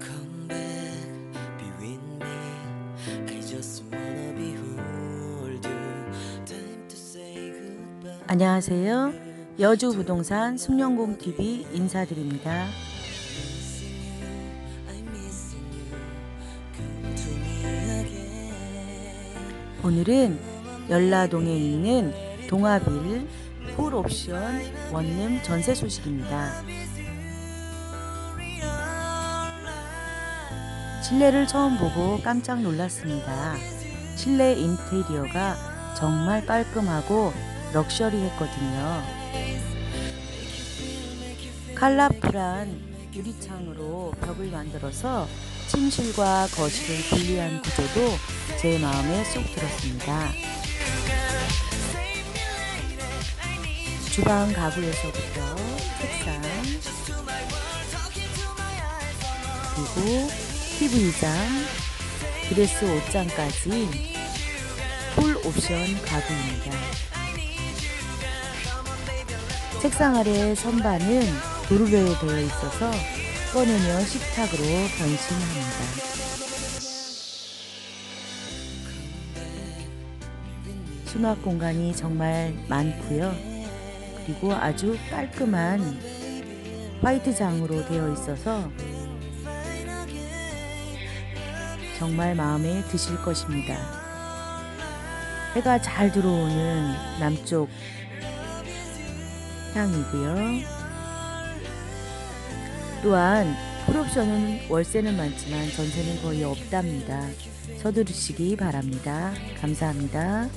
Come back, be with me. I just wanna be hold you. Time to say goodbye. 안녕하세요. 여주 부동산 숙련공 TV 인사드립니다. 오늘은 연라동에 있는 동아빌 홀옵션 원룸 전세 소식입니다. 실내를 처음 보고 깜짝 놀랐습니다. 실내 인테리어가 정말 깔끔하고 럭셔리했거든요. 칼라풀한 유리창으로 벽을 만들어서 침실과 거실을 분리한 구조도 제 마음에 쏙 들었습니다. 주방 가구에서부터 책상, 그리고 TV장, 드레스 옷장까지 풀 옵션 가구입니다. 책상 아래 선반은 도르래로 되어 있어서 꺼내면 식탁으로 변신합니다. 수납 공간이 정말 많고요. 그리고 아주 깔끔한 화이트 장으로 되어 있어서 정말 마음에 드실 것입니다. 해가 잘 들어오는 남쪽 향이고요. 또한 풀옵션은 월세는 많지만 전세는 거의 없답니다. 서두르시기 바랍니다. 감사합니다.